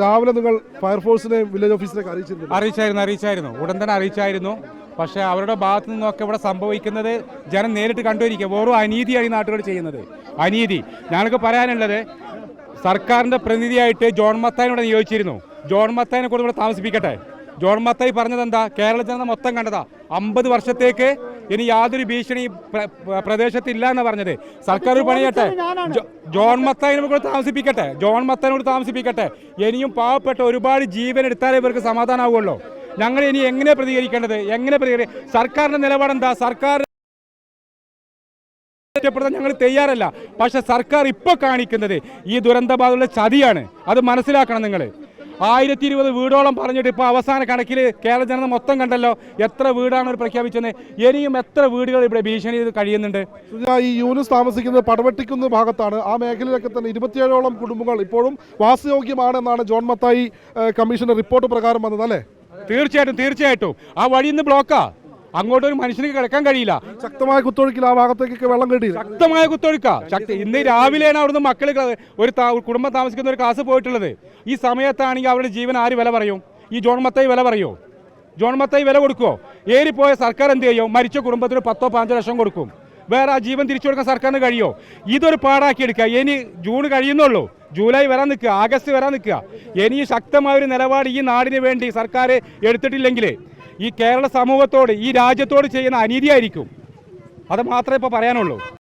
രാവിലെ നിങ്ങൾ ഫയർഫോഴ്സിനെ വില്ലേജ് ഓഫീസിലേക്ക് അറിയിച്ചിരുന്നു അറിയിച്ചായിരുന്നു അറിയിച്ചായിരുന്നു. ഉടൻ തന്നെ അറിയിച്ചായിരുന്നു. പക്ഷേ അവരുടെ ഭാഗത്തു നിന്നൊക്കെ ഇവിടെ സംഭവിക്കുന്നത് ജനം നേരിട്ട് കണ്ടുവരിക്കുക വെറും അനീതിയാണ് ഈ നാട്ടുകൾ ചെയ്യുന്നത്. അനീതി. ഞങ്ങൾക്ക് പറയാനുള്ളത് സർക്കാരിന്റെ പ്രതിനിധിയായിട്ട് ജോൺ മത്തായിനോട് നിയോഗിച്ചിരുന്നു. ജോൺ മത്തായിനെ കൂടെ ഇവിടെ താമസിപ്പിക്കട്ടെ. ജോൺ മത്തായി പറഞ്ഞത് എന്താ കേരള ജനത മൊത്തം കണ്ടതാ. അമ്പത് വർഷത്തേക്ക് ഇനി യാതൊരു ഭീഷണി പ്ര- പ്ര- പ്രദേശത്തില്ല എന്ന് പറഞ്ഞത്. സർക്കാർ ഒരു പണിയട്ടെ. ജോൺ മത്തായിനെ കൂടെ താമസിപ്പിക്കട്ടെ. ജോൺ മത്തായിനോട് താമസിപ്പിക്കട്ടെ. ഇനിയും പാവപ്പെട്ട ഒരുപാട് ജീവൻ എടുത്താലേ ഇവർക്ക് സമാധാനമാവുമല്ലോ ഞങ്ങൾ ഇനി എങ്ങനെ പ്രതികരിക്കേണ്ടത്? എങ്ങനെ പ്രതികരി സർക്കാരിന്റെ നിലപാടെന്താ സർക്കാർ ഞങ്ങൾ തയ്യാറല്ല. പക്ഷെ സർക്കാർ ഇപ്പോൾ കാണിക്കുന്നത് ഈ ദുരന്തബാധയുള്ള ചതിയാണ്. അത് മനസ്സിലാക്കണം നിങ്ങൾ. ആയിരത്തി ഇരുപത് വീടോളം പറഞ്ഞിട്ട് ഇപ്പോൾ അവസാന കണക്കിൽ കേരള ജനത മൊത്തം കണ്ടല്ലോ എത്ര വീടാണ് അവർ പ്രഖ്യാപിച്ചത് ഇനിയും എത്ര വീടുകൾ ഇവിടെ ഭീഷണി ചെയ്ത് കഴിയുന്നുണ്ട്. ഈ യൂണിസ് താമസിക്കുന്നത് പടവെട്ടിക്കുന്ന ഭാഗത്താണ്. ആ മേഖലയിലൊക്കെ തന്നെ ഇരുപത്തിയേഴോളം കുടുംബങ്ങൾ ഇപ്പോഴും വാസയോഗ്യമാണെന്നാണ് ജോൺ മത്തായി കമ്മീഷന്റെ റിപ്പോർട്ട് പ്രകാരം വന്നത് അല്ലേ? തീർച്ചയായിട്ടും തീർച്ചയായിട്ടും. ആ വഴി ഇന്ന് ബ്ലോക്കാ. അങ്ങോട്ട് ഒരു മനുഷ്യന് കിടക്കാൻ കഴിയില്ല. ശക്തമായ കുത്തൊഴുക്കിൽ ആ ഭാഗത്തേക്കൊക്കെ വെള്ളം കിട്ടി ശക്തമായ കുത്തൊഴുക്ക. ശക്തി ഇന്ന് രാവിലെയാണ് അവിടുന്ന് മക്കൾ ഒരു കുടുംബം താമസിക്കുന്ന ഒരു കാസ് പോയിട്ടുള്ളത്. ഈ സമയത്താണെങ്കിൽ അവരുടെ ജീവൻ ആര് വില പറയും? ഈ ജോൺ മത്തായി വില പറയോ? ജോൺ മത്തായി വില കൊടുക്കുമോ ഏറിപ്പോയ സർക്കാർ എന്ത് ചെയ്യും? മരിച്ച കുടുംബത്തിന് പത്തോ പതിനഞ്ചോ ലക്ഷം കൊടുക്കും. വേറെ ആ ജീവൻ തിരിച്ചു കൊടുക്കാൻ സർക്കാരിന് കഴിയോ? ഇതൊരു പാടാക്കി എടുക്കുക. ഇനി ജൂൺ കഴിയുന്നുള്ളൂ. ജൂലൈ വരാൻ നിൽക്കുക. ആഗസ്റ്റ് വരാൻ നിൽക്കുക. ഇനി ശക്തമായ ഒരു നിലപാട് ഈ നാടിന് വേണ്ടി സർക്കാർ എടുത്തിട്ടില്ലെങ്കിൽ ഈ കേരള സമൂഹത്തോട് ഈ രാജ്യത്തോട് ചെയ്യുന്ന അനീതിയായിരിക്കും. അത് മാത്രമേ ഇപ്പോൾ പറയാനുള്ളൂ.